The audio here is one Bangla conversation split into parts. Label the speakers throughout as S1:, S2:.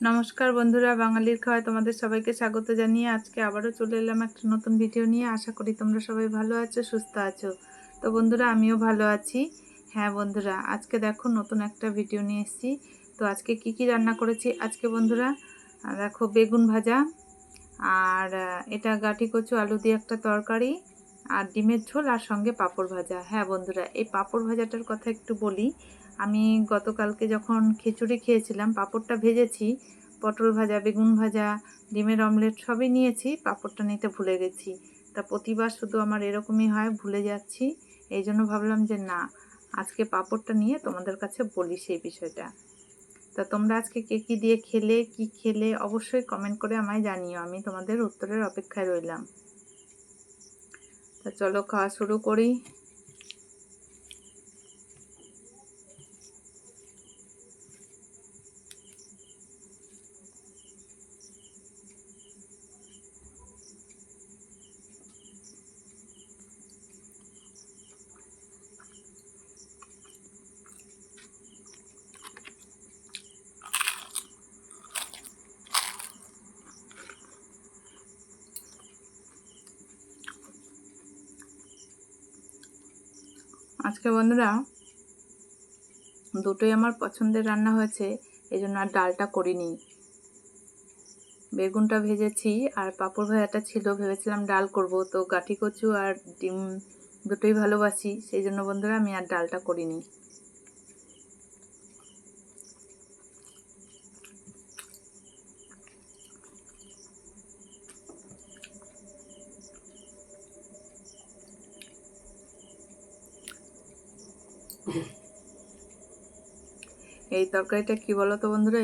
S1: নমস্কার বন্ধুরা, বাঙালির খাওয়ায় তোমাদের সবাইকে স্বাগত জানিয়ে আজকে আবারও চলে এলাম একটা নতুন ভিডিও নিয়ে। আশা করি তোমরা সবাই ভালো আছো, সুস্থ আছো। তো বন্ধুরা, আমিও ভালো আছি। হ্যাঁ বন্ধুরা, আজকে দেখো নতুন একটা ভিডিও নিয়ে এসেছি। তো আজকে কি কি রান্না করেছি? আজকে বন্ধুরা দেখো বেগুন ভাজা, আর এটা গাঠি কচু, আলু দিয়ে একটা তরকারি, আর ডিমের ঝোল, আর সঙ্গে পাঁপড় ভাজা। হ্যাঁ বন্ধুরা, এই পাঁপড় ভাজাটার কথা একটু বলি। আমি গতকালকে যখন খিচুড়ি খেয়েছিলাম, পাঁপড়টা ভেজেছি, পটল ভাজা, বেগুন ভাজা, ডিমের অমলেট সবই নিয়েছি, পাঁপড়টা নিতে ভুলে গেছি। তা প্রতিবার শুধু আমার এরকমই হয়, ভুলে যাচ্ছি। এই জন্য ভাবলাম যে না, আজকে পাঁপড়টা নিয়ে তোমাদের কাছে বলি সেই বিষয়টা। তা তোমরা আজকে কে কী দিয়ে খেলে, কি খেলে, অবশ্যই কমেন্ট করে আমায় জানিও, আমি তোমাদের উত্তরের অপেক্ষায় রইলাম। তা চলো খাওয়া শুরু করি। আজকে বন্ধুরা দুটোই আমার পছন্দের রান্না হয়েছে এই জন্য আর ডালটা করিনি। বেগুনটা ভেজেছি আর পাঁপড় ভাজাটা ছিল, ভেবেছিলাম ডাল করব। তো গাঠি কচু আর ডিম দুটোই ভালোবাসি, সেই জন্য বন্ধুরা আমি আর ডালটা করিনি। এই তরকারিটা কি বলো তো বন্ধুরা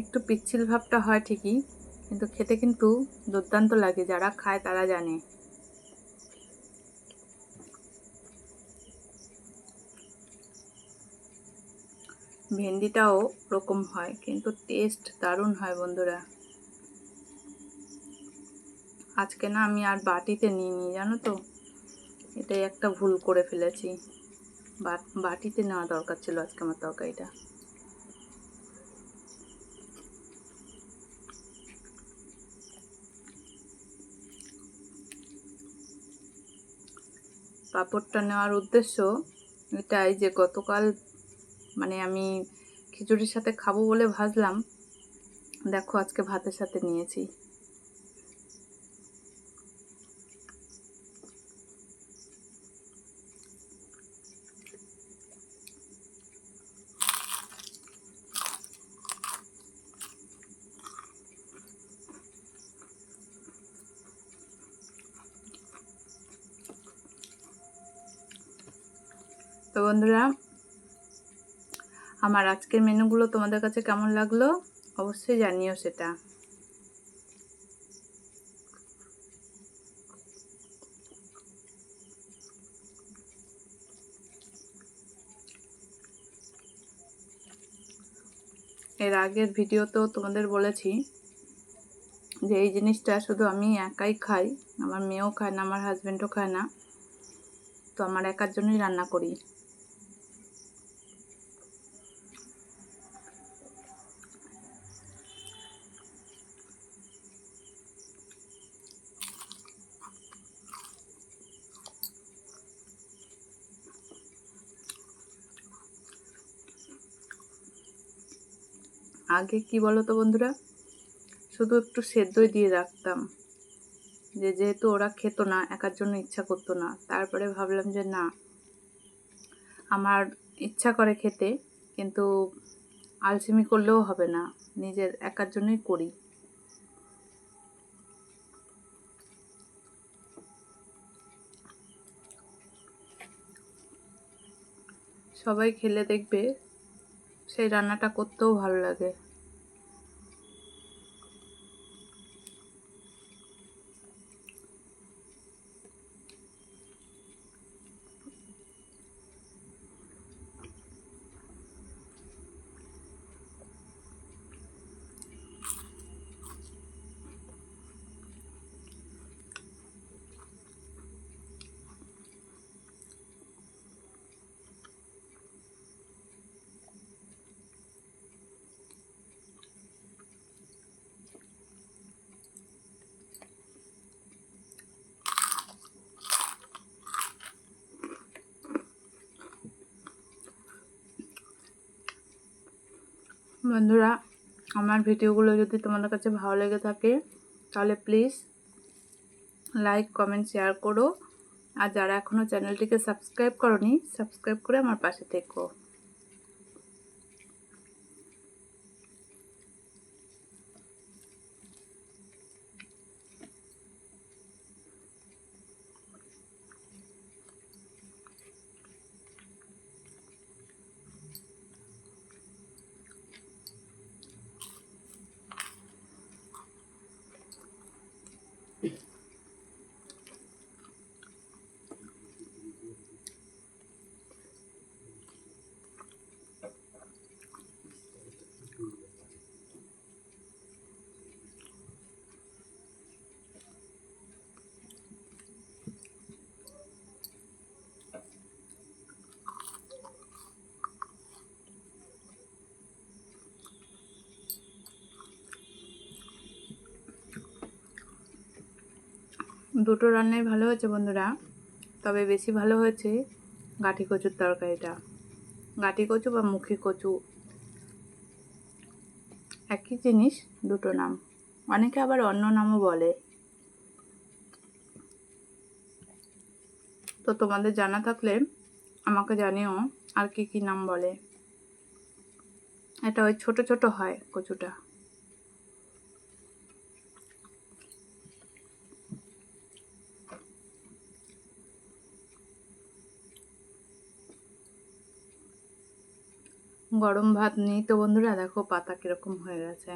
S1: একটু পিচ্ছিল ভাবটা হয় ঠিকই, কিন্তু খেতে কিন্তু দুর্দান্ত লাগে, যারা খায় তারা জানে। ভেন্ডিটাও ওরকম হয়, কিন্তু টেস্ট দারুণ হয় বন্ধুরা। আজকে না আমি আর বাটিতে নিইনি, জানো তো? এটাই একটা ভুল করে ফেলেছি। বাটিতে নেওয়া দরকার ছিল আজকে আমার তরকারিটা। পাঁপড়টা নেওয়ার উদ্দেশ্য এটাই যে গতকাল মানে আমি খিচুড়ির সাথে খাব বলে ভাজলাম। দেখো আজকে ভাতের সাথে নিয়েছি। তো বন্ধুরা, আমার আজকের মেনুগুলো তোমাদের কাছে কেমন লাগল অবশ্যই জানিও সেটা। এর আগের ভিডিওতেও তোমাদের বলেছি যে এই জিনিসটা শুধু আমি একাই খাই, আমার মেয়েও খায় না, আমার হাজব্যান্ডও খায় না, তো আমার একার জন্যই রান্না করি। আগে কি বলো তো বন্ধুরা? শুধু একটু সেদ্ধই দিয়ে রাখতাম। যে যেহেতু ওরা খেত না, একার জন্য ইচ্ছা করতো না। তারপরে ভাবলাম যে না, আমার ইচ্ছা করে খেতে, কিন্তু আলসেমি করলেও হবে না। নিজের, একার জন্যই করি। সবাই খেলে দেখবে, সেই রান্নাটা করতেও ভালো লাগে। বন্ধুরা, আমার ভিডিওগুলো যদি তোমাদের কাছে ভালো লেগে থাকে, তাহলে প্লিজ লাইক কমেন্ট শেয়ার করো। আর যারা এখনও চ্যানেলটিকে সাবস্ক্রাইব করনি সাবস্ক্রাইব করে আমার পাশে থেকো। দুটো রান্নাই ভালো হয়েছে বন্ধুরা। তবে বেশি ভালো হয়েছে গাঠি কচুর তরকারিটা। গাঠি কচু বা মুখী কচু। একই জিনিস, দুটো নাম। অনেকে আবার অন্য নামও বলে। তো তোমাদের জানা থাকলে আমাকে জানিও আর কি কি নাম বলে। এটা ওই ছোট ছোট হয় কচুটা। গরম ভাত নেই। তো বন্ধুরা দেখো পাতা কীরকম হয়ে গেছে।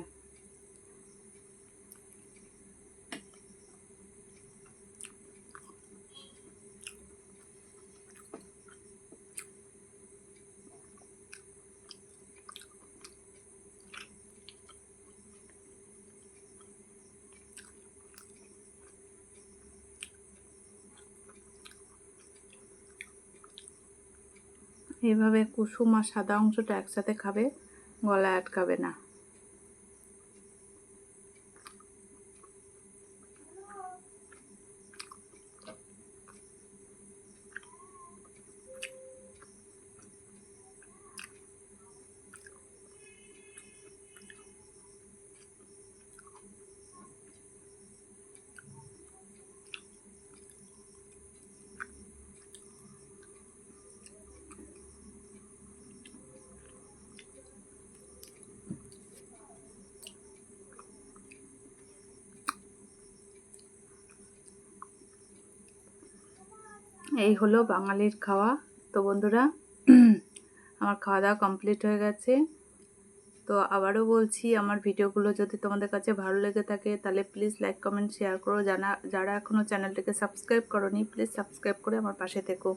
S1: এইভাবে কুসুম আর সাদা অংশটা একসাথে খাবে গলা আটকাবে না। এই হলো বাঙালির খাওয়া। তো বন্ধুরা, আমার খাওয়া দাওয়া কমপ্লিট হয়ে গেছে। তো আবারও বলছি, আমার ভিডিওগুলো যদি তোমাদের কাছে ভালো লেগে থাকে, তাহলে প্লিজ লাইক কমেন্ট শেয়ার করো। জানা, যারা এখনও চ্যানেলটিকে সাবস্ক্রাইব করনি প্লিজ সাবস্ক্রাইব করে আমার পাশে থেকো।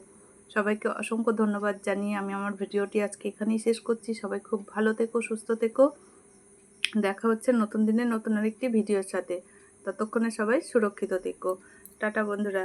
S1: সবাইকে অসংখ্য ধন্যবাদ জানিয়ে আমি আমার ভিডিওটি আজকে এখানেই শেষ করছি। সবাই খুব ভালো থেকো, সুস্থ থেকো। দেখা হচ্ছে নতুন দিনে নতুন আরেকটি ভিডিওর সাথে। ততক্ষণে সবাই সুরক্ষিত থেকো। টাটা বন্ধুরা।